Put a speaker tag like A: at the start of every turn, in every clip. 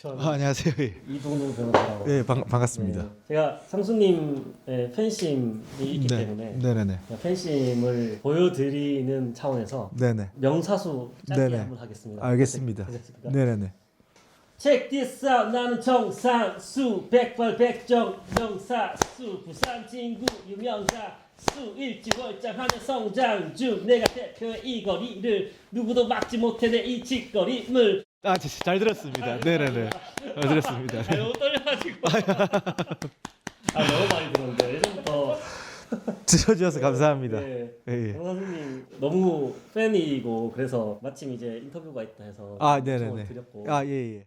A: 저는
B: 아, 안녕하세요. 예,
A: 이동동 변호사라고.
B: 예, 반, 반갑습니다.
A: 네, 제가 상수님의 팬심이 있기
B: 네,
A: 때문에
B: 네네네.
A: 팬심을 보여드리는 차원에서
B: 네네.
A: 명사수 짧게
B: 네네.
A: 한번 하겠습니다.
B: 알겠습니다. 네네네.
A: Check this out 나는 정상수 백발백정 명사수 부산 친구 유명사 수 일지월장하는 성장 중 내가 대표의 이 거리를 누구도 막지 못해 내이 직거림을
B: 아, 저- 잘 들었습니다. 네네네. 잘 들었습니다.
A: 아, 너무 떨려가지고 아 너무 많이 들었는데 예전부터
B: 들어주셔서 감사합니다.
A: 네.
B: 예, 예.
A: 정 선생님 너무 팬이고 그래서 마침 이제 인터뷰가 있다 해서
B: 아,
A: 요청을
B: 네네네.
A: 드렸고
B: 아, 예, 예.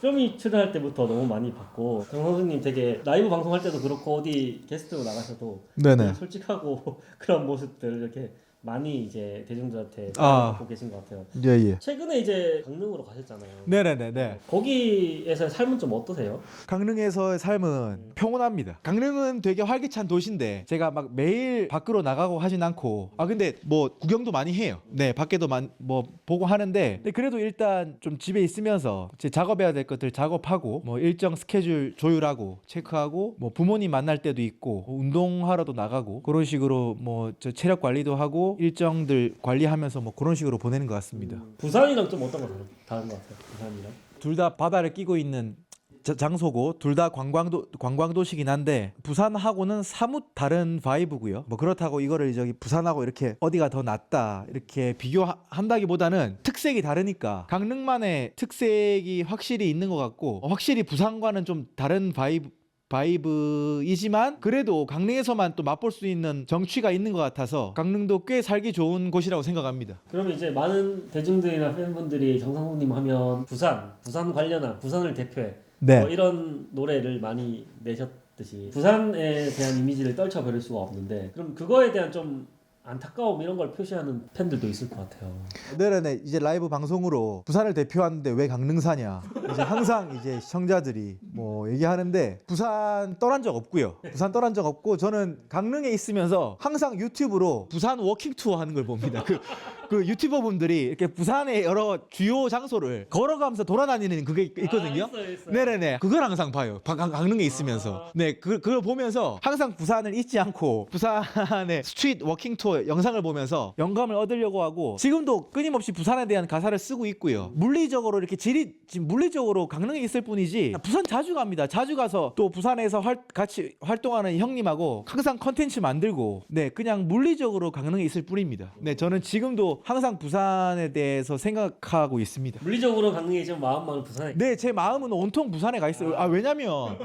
A: 쇼미 출연할 때부터 너무 많이 봤고 정 선생님 되게 라이브 방송할 때도 그렇고 어디 게스트로 나가셔도
B: 네네.
A: 되게 솔직하고 그런 모습들 이렇게 많이 이제 대중들한테
B: 아.
A: 받고 계신 것 같아요.
B: 예, 예.
A: 최근에 이제 강릉으로 가셨잖아요.
B: 네네네. 네.
A: 거기에서 삶은 좀 어떠세요?
B: 강릉에서의 삶은 평온합니다. 강릉은 되게 활기찬 도시인데 제가 막 매일 밖으로 나가고 하진 않고 아 근데 뭐 구경도 많이 해요. 네 밖에도 많, 뭐 보고 하는데 근데 그래도 일단 좀 집에 있으면서 제 작업해야 될 것들 작업하고 뭐 일정 스케줄 조율하고 체크하고 뭐 부모님 만날 때도 있고 뭐 운동하러도 나가고 그런 식으로 뭐 저 체력 관리도 하고 일정들 관리하면서 뭐 그런 식으로 보내는 것 같습니다.
A: 음, 부산이랑 좀 어떤 거 다른, 다른 것 같아요? 부산이랑?
B: 둘 다 바다를 끼고 있는 자- 장소고 둘 다 관광도 관광도시긴 한데 부산하고는 사뭇 다른 바이브고요. 뭐 그렇다고 이거를 저기 부산하고 이렇게 어디가 더 낫다 이렇게 비교한다기보다는 특색이 다르니까 강릉만의 특색이 확실히 있는 것 같고 확실히 부산과는 좀 다른 바이브 바이브이지만 그래도 강릉에서만 또 맛볼 수 있는 정취가 있는 것 같아서 강릉도 꽤 살기 좋은 곳이라고 생각합니다.
A: 그러면 이제 많은 대중들이나 팬분들이 정상훈님 하면 부산, 부산 관련한 부산을 대표해
B: 네.
A: 뭐 이런 노래를 많이 내셨듯이 부산에 대한 이미지를 떨쳐버릴 수가 없는데 그럼 그거에 대한 좀 안타까움 이런 걸 표시하는 팬들도 있을 것 같아요.
B: 내년에 이제 라이브 방송으로 부산을 대표하는데 왜 강릉 사냐. 이제 항상 이제 시청자들이 뭐 얘기하는데 부산 떠난 적 없고요. 부산 떠난 적 없고 저는 강릉에 있으면서 항상 유튜브로 부산 워킹 투어 하는 걸 봅니다. 그, 그 유튜버 분들이 이렇게 부산의 여러 주요 장소를 걸어가면서 돌아다니는 그게 있거든요
A: 아, 있어요, 있어요.
B: 네네네. 그걸 항상 봐요. 강- 강릉에 있으면서. 네, 그, 그걸 보면서 항상 부산을 잊지 않고 부산의 스트리트 워킹 투어 영상을 보면서 영감을 얻으려고 하고 지금도 끊임없이 부산에 대한 가사를 쓰고 있고요. 물리적으로 이렇게 지리, 지금 물리적으로 강릉에 있을 뿐이지 부산 자주 갑니다. 자주 가서 또 부산에서 활, 같이 활동하는 형님하고 항상 컨텐츠 만들고 네, 그냥 물리적으로 강릉에 있을 뿐입니다. 네, 저는 지금도 항상 부산에 대해서 생각하고 있습니다.
A: 물리적으로 강릉에 있지만 마음만은 부산에.
B: 네, 제 마음은 온통 부산에 가 있어요. 아, 왜냐면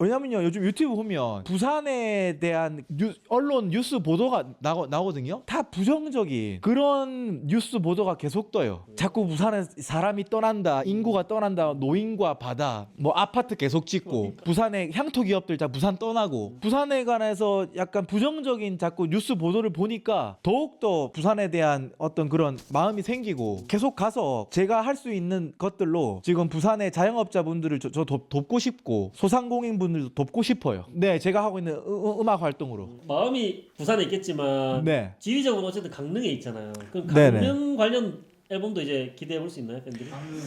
B: 왜냐면요. 요즘 유튜브 보면 부산에 대한 뉴, 언론 뉴스 보도가 나오, 나오거든요. 다 부정적인 그런 뉴스 보도가 계속 떠요. 자꾸 부산에 사람이 떠난다, 인구가 떠난다, 노인과 바다, 뭐 아파트 계속 짓고 부산의 향토 기업들 다 부산 떠나고 부산에 관해서 약간 부정적인 자꾸 뉴스 보도를 보니까 더욱더 부산에 대한 어떤 그런 마음이 생기고 계속 가서 제가 할 수 있는 것들로 지금 부산의 자영업자분들을 저, 저 돕, 돕고 싶고 소상공인분 들도 돕고 싶어요. 네, 제가 하고 있는 음, 악 활동으로.
A: 마음이 부산에 있겠지만
B: 네.
A: 지리적으로 어쨌든 강릉에 있잖아요. 그럼
B: 네네.
A: 강릉 관련 앨범도 이제 기대해 볼 수 있나요, 팬들이?
B: 강릉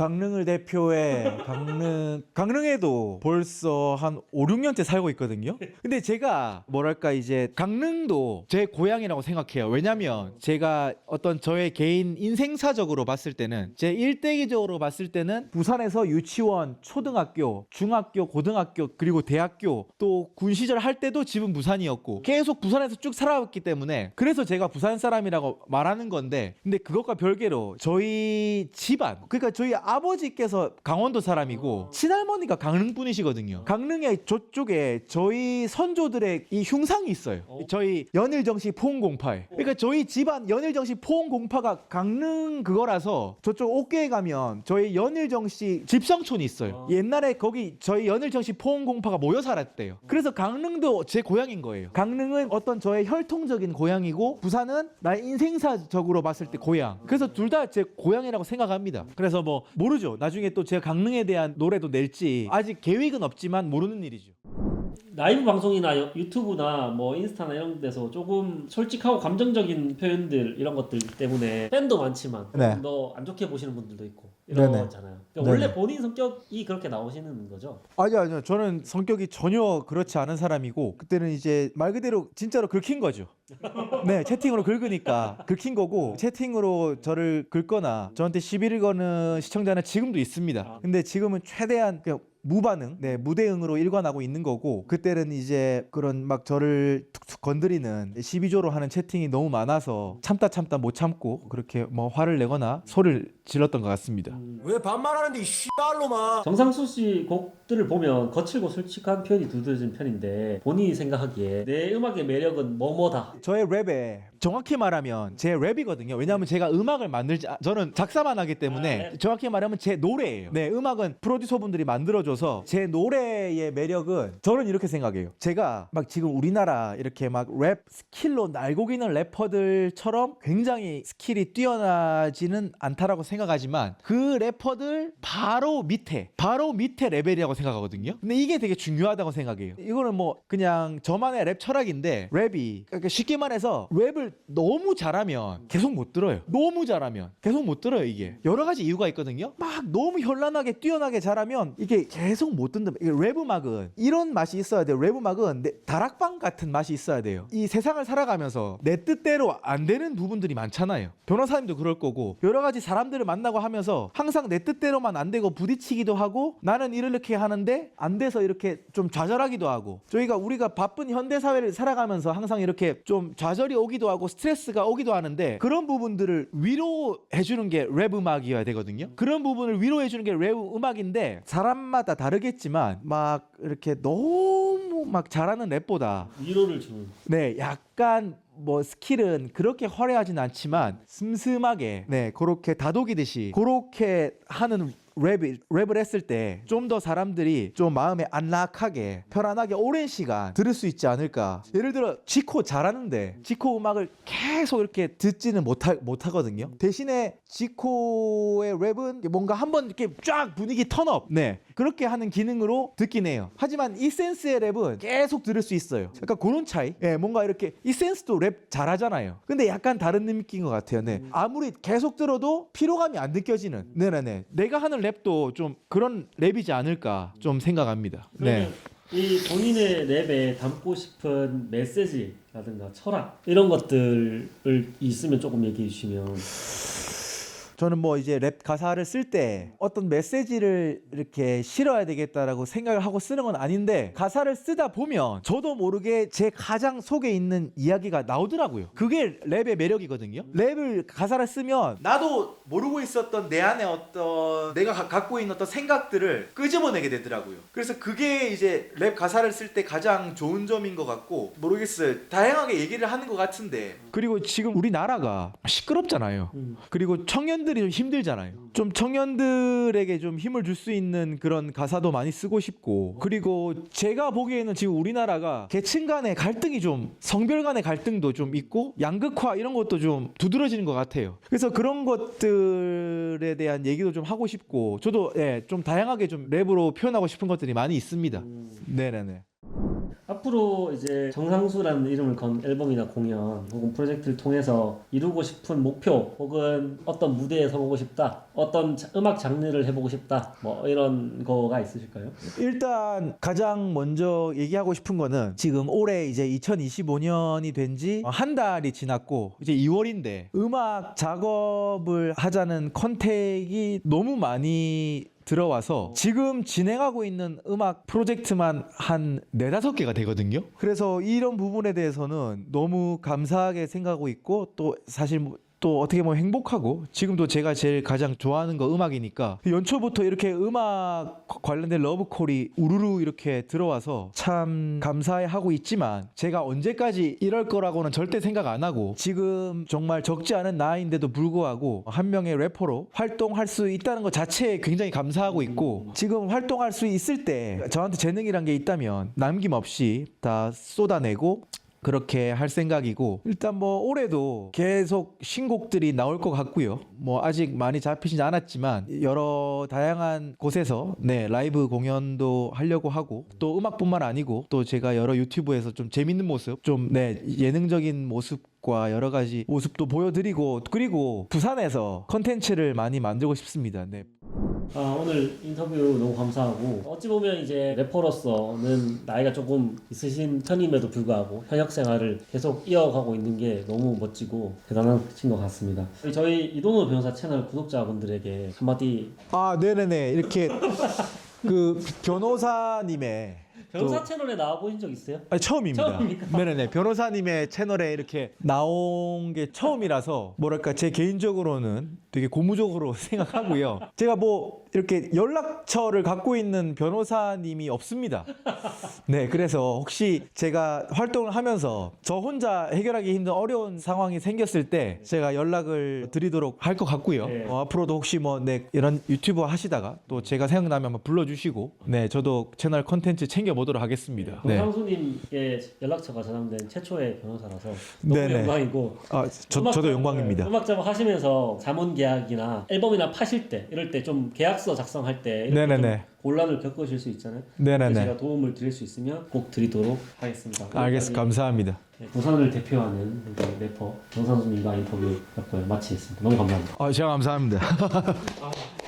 B: 을 대표해 강릉 강릉에도 벌써 한 5, 6년째 살고 있거든요. 근데 제가 뭐랄까 이제 강릉도 제 고향이라고 생각해요. 왜냐면 제가 어떤 저의 개인 인생사적으로 봤을 때는 제 일대기적으로 봤을 때는 부산에서 유치원, 초등학교, 중학교, 고등학교 그리고 대학교 또 군 시절 할 때도 집은 부산이었고 계속 부산에서 쭉 살아왔기 때문에 그래서 제가 부산 사람이라고 말하는 건데 근데 그것과 별개로 저희 집안 그러니까 저희 아버지께서 강원도 사람이고 친할머니가 강릉 분이시거든요. 강릉의 저쪽에 저희 선조들의 이 흉상이 있어요.
A: 어?
B: 저희 연일정시 포옹공팔. 그러니까 저희 집안 연일정시 포옹공파가 강릉 그거라서 저쪽 옥계에 가면 저희 연일정시 집성촌이 있어요.
A: 아.
B: 옛날에 거기 저희 연일정시 포옹공파가 모여 살았대요. 그래서 강릉도 제 고향인 거예요. 강릉은 어떤 저의 혈통적인 고향이고 부산은 나의 인생사적으로 봤을 때 고향. 그래서 둘 다 제 고향이라고 생각합니다. 그래서 뭐 모르죠. 나중에 또 제가 강릉에 대한 노래도 낼지 아직 계획은 없지만 모르는 일이죠.
A: 라이브 방송이나 여- 유튜브나 뭐 인스타나 이런 데서 조금 솔직하고 감정적인 표현들 이런 것들 때문에 팬도 많지만
B: 네.
A: 더 안 좋게 보시는 분들도 있고
B: 네네.
A: 이러잖아요. 그러니까
B: 네네.
A: 원래 본인 성격이 그렇게 나오시는 거죠.
B: 아니요, 아니요. 저는 성격이 전혀 그렇지 않은 사람이고 그때는 이제 말 그대로 진짜로 긁힌 거죠. 네, 채팅으로 긁으니까 긁힌 거고 채팅으로 저를 긁거나 저한테 시비를 거는 시청자는 지금도 있습니다. 근데 지금은 최대한 그냥 무반응, 네 무대응으로 일관하고 있는 거고 그때는 이제 그런 막 저를 툭툭 건드리는 시비조로 하는 채팅이 너무 많아서 참다 참다 못 참고 그렇게 뭐 화를 내거나 소리를 질렀던 것 같습니다.
C: 왜 반말하는데 이 씨발로마
A: 정상수 씨 곡들을 보면 거칠고 솔직한 표현이 두드러진 편인데 본인이 생각하기에 내 음악의 매력은 뭐뭐다.
B: 저의 랩에 정확히 말하면 제 랩이거든요. 왜냐하면 제가 음악을 만들지 아, 저는 작사만 하기 때문에
A: 아, 네.
B: 정확히 말하면 제 노래예요. 네, 음악은 프로듀서분들이 만들어줘 서 제 노래의 매력은 저는 이렇게 생각해요. 제가 막 지금 우리나라 이렇게 막 랩 스킬로 날고 기는 래퍼들처럼 굉장히 스킬이 뛰어나지는 않다라고 생각하지만 그 래퍼들 바로 밑에 바로 밑에 레벨이라고 생각하거든요. 근데 이게 되게 중요하다고 생각해요. 이거는 뭐 그냥 저만의 랩 철학인데 랩이 그러니까 쉽게 말해서 랩을 너무 잘하면 계속 못 들어요. 너무 잘하면 계속 못 들어요 이게 여러 가지 이유가 있거든요. 막 너무 현란하게 뛰어나게 잘하면 이게 계속 못 이게 랩 음악은 이런 맛이 있어야 돼요. 랩 음악은 내- 다락방 같은 맛이 있어야 돼요. 이 세상을 살아가면서 내 뜻대로 안 되는 부분들이 많잖아요. 변호사님도 그럴 거고 여러 가지 사람들을 만나고 하면서 항상 내 뜻대로만 안 되고 부딪히기도 하고 나는 이렇게 하는데 안 돼서 이렇게 좀 좌절하기도 하고 저희가 우리가 바쁜 현대 사회를 살아가면서 항상 이렇게 좀 좌절이 오기도 하고 스트레스가 오기도 하는데 그런 부분들을 위로해 주는 게 랩 음악이어야 되거든요. 그런 부분을 위로해 주는 게 랩 음악인데 사람마다 다르겠지만 막 이렇게 너무 막 잘하는 랩보다
A: 위로를 주는.
B: 네, 약간 뭐 스킬은 그렇게 화려하진 않지만 슴슴하게 네 그렇게 다독이듯이 그렇게 하는 랩, 랩을 했을 때 좀 더 사람들이 좀 마음에 안락하게 편안하게 오랜 시간 들을 수 있지 않을까. 예를 들어 지코 잘하는데 지코 음악을 계속 이렇게 듣지는 못하, 못하거든요. 대신에 지코의 랩은 뭔가 한번 이렇게 쫙 분위기 턴업. 네. 그렇게 하는 기능으로 듣긴 해요. 하지만 이 센스의 랩은 계속 들을 수 있어요. 약간 그런 차이? 예 뭔가 이렇게 이 센스도 랩 잘하잖아요. 근데 약간 다른 느낌인 것 같아요. 네. 아무리 계속 들어도 피로감이 안 느껴지는. 네네네. 내가 하는 랩도 좀 그런 랩이지 않을까 좀 생각합니다. 네.
A: 이 본인의 랩에 담고 싶은 메시지라든가 철학 이런 것들을 있으면 조금 얘기해 주시면
B: 저는 뭐 이제 랩 가사를 쓸 때 어떤 메시지를 이렇게 실어야 되겠다라고 생각을 하고 쓰는 건 아닌데 가사를 쓰다 보면 저도 모르게 제 가장 속에 있는 이야기가 나오더라고요. 그게 랩의 매력이거든요. 랩을 가사를 쓰면 나도 모르고 있었던 내 안에 어떤 내가 가- 갖고 있는 어떤 생각들을 끄집어내게 되더라고요. 그래서 그게 이제 랩 가사를 쓸 때 가장 좋은 점인 것 같고 모르겠어요. 다양하게 얘기를 하는 것 같은데 그리고 지금 우리나라가 시끄럽잖아요.
A: 음.
B: 그리고 청년들 이 좀 힘들잖아요. 좀 청년들에게 좀 힘을 줄 수 있는 그런 가사도 많이 쓰고 싶고 그리고 제가 보기에는 지금 우리나라가 계층 간의 갈등이 좀 성별 간의 갈등도 좀 있고 양극화 이런 것도 좀 두드러지는 것 같아요. 그래서 그런 것들에 대한 얘기도 좀 하고 싶고 저도 예, 좀 다양하게 좀 랩으로 표현하고 싶은 것들이 많이 있습니다. 네네네.
A: 앞으로 이제 정상수라는 이름을 건 앨범이나 공연 혹은 프로젝트를 통해서 이루고 싶은 목표 혹은 어떤 무대에 서보고 싶다 어떤 자- 음악 장르를 해보고 싶다 뭐 이런 거가 있으실까요?
B: 일단 가장 먼저 얘기하고 싶은 거는 지금 올해 이제 2025년이 된 지 한 달이 지났고 이제 2월인데 음악 작업을 하자는 컨택이 너무 많이 들어와서 지금 진행하고 있는 음악 프로젝트만 한 네다섯 개가 되거든요. 그래서 이런 부분에 대해서는 너무 감사하게 생각하고 있고 또 사실 뭐 또 어떻게 보면 행복하고 지금도 제가 제일 가장 좋아하는 거 음악이니까 연초부터 이렇게 음악 관련된 러브콜이 우르르 이렇게 들어와서 참 감사해 하고 있지만 제가 언제까지 이럴 거라고는 절대 생각 안 하고 지금 정말 적지 않은 나이인데도 불구하고 한 명의 래퍼로 활동할 수 있다는 것 자체에 굉장히 감사하고 있고 지금 활동할 수 있을 때 저한테 재능이란 게 있다면 남김없이 다 쏟아내고 그렇게 할 생각이고 일단 뭐 올해도 계속 신곡들이 나올 것 같고요. 뭐 아직 많이 잡히진 않았지만 여러 다양한 곳에서 네 라이브 공연도 하려고 하고 또 음악뿐만 아니고 또 제가 여러 유튜브에서 좀 재밌는 모습, 좀 네 예능적인 모습 과 여러 가지 모습도 보여드리고 그리고 부산에서 컨텐츠를 많이 만들고 싶습니다. 네.
A: 아, 오늘 인터뷰 너무 감사하고 어찌 보면 이제 래퍼로서는 나이가 조금 있으신 편임에도 불구하고 현역 생활을 계속 이어가고 있는 게 너무 멋지고 대단하신 것 같습니다. 저희 이동호 변호사 채널 구독자분들에게 한마디
B: 아 네네네 이렇게 그 변호사님의
A: 변호사
B: 또-
A: 채널에 나와 보신 적 있어요?
B: 아니, 처음입니다.
A: 처음입니까?
B: 네네네. 변호사님의 채널에 이렇게 나온 게 처음이라서 뭐랄까 제 개인적으로는 되게 고무적으로 생각하고요. 제가 뭐 이렇게 연락처를 갖고 있는 변호사님이 없습니다. 네, 그래서 혹시 제가 활동을 하면서 저 혼자 해결하기 힘든 어려운 상황이 생겼을 때 제가 연락을 드리도록 할 것 같고요.
A: 네.
B: 어, 앞으로도 혹시 뭐 네, 이런 유튜버 하시다가 또 제가 생각나면 한번 불러주시고 네, 저도 채널 컨텐츠 챙겨보도록 하겠습니다. 네.
A: 강상수님께 연락처가 저장된 최초의 변호사라서 너무
B: 네네.
A: 영광이고
B: 아, 저,
A: 음악
B: 저도
A: 작업,
B: 영광입니다.
A: 네, 음악 작업 하시면서 자문 계 약이나 앨범이나 파실 때 이럴 때 좀 계약서 작성할 때 이렇게
B: 네네네.
A: 좀 곤란을 겪으실 수 있잖아요.
B: 네네네.
A: 제가 도움을 드릴 수 있으면 꼭 드리도록 하겠습니다.
B: 알겠습니다. 감사합니다.
A: 네, 부산을 대표하는 우리 래퍼 정상수님과 인터뷰 몇번 마치겠습니다. 너무 감사합니다.
B: 아, 제가 감사합니다.